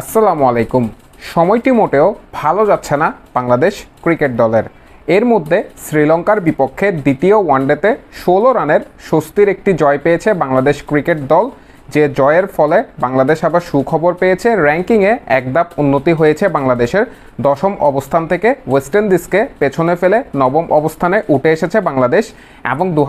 আসসালামু আলাইকুম। সময়টি মোটেও ভালো যাচ্ছে না বাংলাদেশ ক্রিকেট দলের। এর মধ্যে শ্রীলঙ্কার বিপক্ষে দ্বিতীয় ওয়ানডেতে ষোলো রানের স্বস্তির একটি জয় পেয়েছে বাংলাদেশ ক্রিকেট দল, যে জয়ের ফলে বাংলাদেশ আবার সুখবর পেয়েছে। র্যাঙ্কিংয়ে একদাপ উন্নতি হয়েছে বাংলাদেশের দশম অবস্থান থেকে ওয়েস্ট ইন্ডিজকে পেছনে ফেলে নবম অবস্থানে উঠে এসেছে বাংলাদেশ এবং দু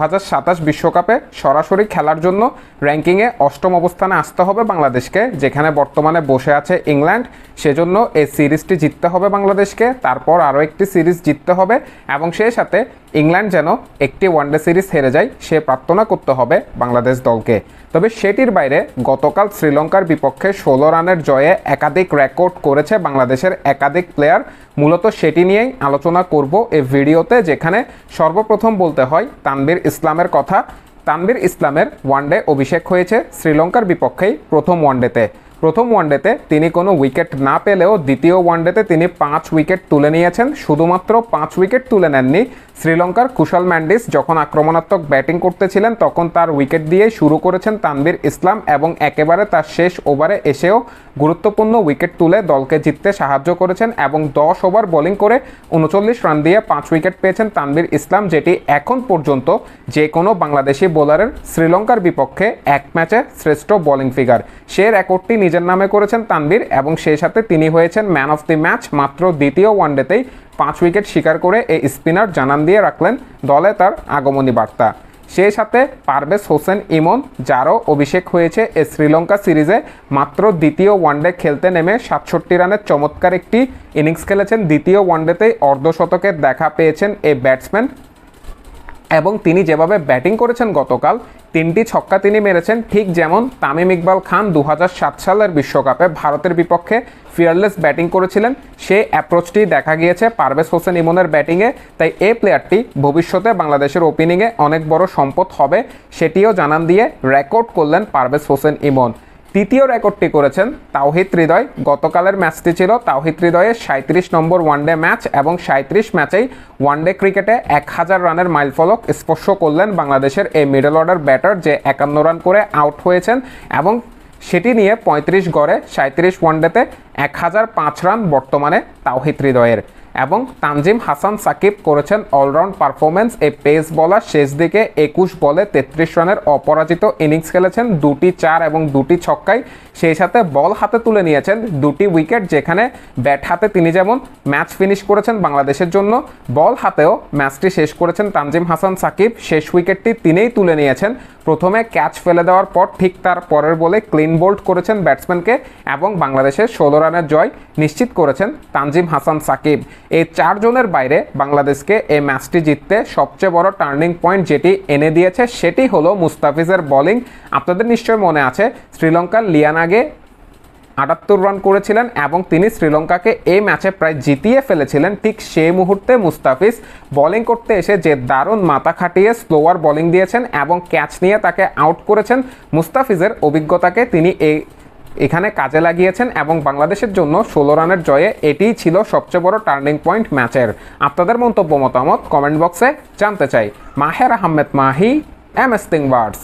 বিশ্বকাপে সরাসরি খেলার জন্য র্যাঙ্কিংয়ে অষ্টম অবস্থানে আসতে হবে বাংলাদেশকে, যেখানে বর্তমানে বসে আছে ইংল্যান্ড সেজন্য এই সিরিজটি জিততে হবে বাংলাদেশকে, তারপর আরও একটি সিরিজ জিততে হবে এবং সেই সাথে ইংল্যান্ড যেন একটি ওয়ানডে সিরিজ হেরে যায়, সে প্রার্থনা করতে হবে বাংলাদেশ দলকে। তবে সেটির বাইরে গতকাল শ্রীলঙ্কার বিপক্ষে ষোলো রানের জয়ে একাধিক রেকর্ড করেছে বাংলাদেশের একাধিক প্লেয়ার মূলত সেটি নিয়েই আলোচনা করব এই ভিডিওতে, যেখানে সর্বপ্রথম বলতে হয় তানবীর ইসলামের কথা। তানবীর ইসলামের ওয়ানডে অভিষেক হয়েছে শ্রীলঙ্কার বিপক্ষেই প্রথম ওয়ানডেতে প্রথম ওয়ানডেতে তিনি কোনো উইকেট না পেলেও দ্বিতীয় ওয়ানডেতে তিনি পাঁচ উইকেট তুলে নিয়েছেন। শুধুমাত্র পাঁচ উইকেট তুলে নেননি শ্রীলঙ্কার কুশাল ম্যান্ডিস যখন আক্রমণাত্মক ব্যাটিং করতেছিলেন, তখন তার উইকেট দিয়ে শুরু করেছেন তানবীর ইসলাম এবং একেবারে তার শেষ ওভারে এসেও গুরুত্বপূর্ণ উইকেট তুলে দলকে জিততে সাহায্য করেছেন এবং দশ ওভার বোলিং করে উনচল্লিশ রান দিয়ে পাঁচ উইকেট পেয়েছেন তানবীর ইসলাম, যেটি এখন পর্যন্ত যে কোনো বাংলাদেশি বোলারের শ্রীলঙ্কার বিপক্ষে এক ম্যাচে শ্রেষ্ঠ বোলিং ফিগার। সে রেকর্ডটি নিজের নামে করেছেন তানবীর এবং সেই সাথে তিনি হয়েছেন ম্যান অফ দি ম্যাচ, মাত্র দ্বিতীয় ওয়ানডেতেই পাঁচ উইকেট শিকার করে এই স্পিনার জানান দিয়ে রাখলেন দলে তার আগমনী বার্তা। সেই সাথে পারভেজ হোসেন, ইমন যারও অভিষেক হয়েছে এ শ্রীলঙ্কা সিরিজে। মাত্র দ্বিতীয় ওয়ানডে খেলতে নেমে সাতষট্টি রানের চমৎকার একটি ইনিংস খেলেছেন। দ্বিতীয় ওয়ানডেতেই অর্ধশতকের দেখা পেয়েছেন এই ব্যাটসম্যান এবং তিনি যেভাবে ব্যাটিং করেছেন গতকাল, তিনটি ছক্কা তিনি মেরেছেন, ঠিক যেমন তামিম ইকবাল খান দু হাজার সাত সালের বিশ্বকাপে ভারতের বিপক্ষে ফিয়ারলেস ব্যাটিং করেছিলেন। সেই অ্যাপ্রোচটি দেখা গিয়েছে পারভেজ হোসেন ইমনের ব্যাটিংয়ে। তাই এই প্লেয়ারটি ভবিষ্যতে বাংলাদেশের ওপেনিংয়ে অনেক বড় সম্পদ হবে, সেটিও জানান দিয়ে রেকর্ড করলেন পারভেজ হোসেন ইমন। তৃতীয় রেকর্ডটি করেছেন তাওহিদ হৃদয়। গতকালের ম্যাচটি ছিল তাওহিদ হৃদয়ের সাঁত্রিশ নম্বর ওয়ানডে ম্যাচ এবং সাঁত্রিশ ম্যাচেই ওয়ানডে ক্রিকেটে এক হাজার রানের মাইলফলক স্পর্শ করলেন বাংলাদেশের এই মিডল অর্ডার ব্যাটার যে একান্ন রান করে আউট হয়েছেন এবং সেটি নিয়ে পঁয়ত্রিশ গড়ে সাঁত্রিশ ওয়ানডেতে এক হাজার পাঁচ রান বর্তমানে তাওহিদ হৃদয়ের। এবং তানজিম হাসান সাকিব করেছেন অলরাউন্ড পারফরমেন্স এ পেস বলার শেষ দিকে একুশ বলে তেত্রিশ রানের অপরাজিত ইনিংস খেলেছেন। দুটি চার এবং দুটি ছক্কায় সেই সাথে বল হাতে তুলে নিয়েছেন দুটি উইকেট, যেখানে ব্যাট হাতে তিনি যেমন ম্যাচ ফিনিশ করেছেন বাংলাদেশের জন্য, বল হাতেও ম্যাচটি শেষ করেছেন তানজিম হাসান সাকিব। শেষ উইকেটটি তিনিই তুলে নিয়েছেন। প্রথমে ক্যাচ ফেলে দেওয়ার পর ঠিক তার পরের বলে ক্লিন বোল্ড করেছেন ব্যাটসম্যানকে এবং বাংলাদেশের ষোলো রানের জয় নিশ্চিত করেছেন তানজিম হাসান সাকিব। এই চারজনের বাইরে বাংলাদেশকে এই ম্যাচটি জিততে সবচেয়ে বড় টার্নিং পয়েন্ট যেটি এনে দিয়েছে, সেটি হলো মুস্তাফিজের বোলিং আপনাদের নিশ্চয় মনে আছে, শ্রীলঙ্কার লিয়ানাগে আটাত্তর রান করেছিলেন এবং তিনি শ্রীলঙ্কাকে এই ম্যাচে প্রায় জিতিয়ে ফেলেছিলেন। ঠিক সেই মুহূর্তে মুস্তাফিজ বোলিং করতে এসে যে দারুণ মাথা খাটিয়ে স্লোয়ার বোলিং দিয়েছেন এবং ক্যাচ নিয়ে তাকে আউট করেছেন, মুস্তাফিজের অভিজ্ঞতাকে তিনি এই এখানে কাজে লাগিয়েছেন এবং বাংলাদেশের জন্য ষোলো রানের জয়ে এটিই ছিল সবচেয়ে বড় টার্নিং পয়েন্ট ম্যাচের আপনাদের মন্তব্য মতামত কমেন্ট বক্সে জানতে চাই। Maher Ahmed Mahi M S birds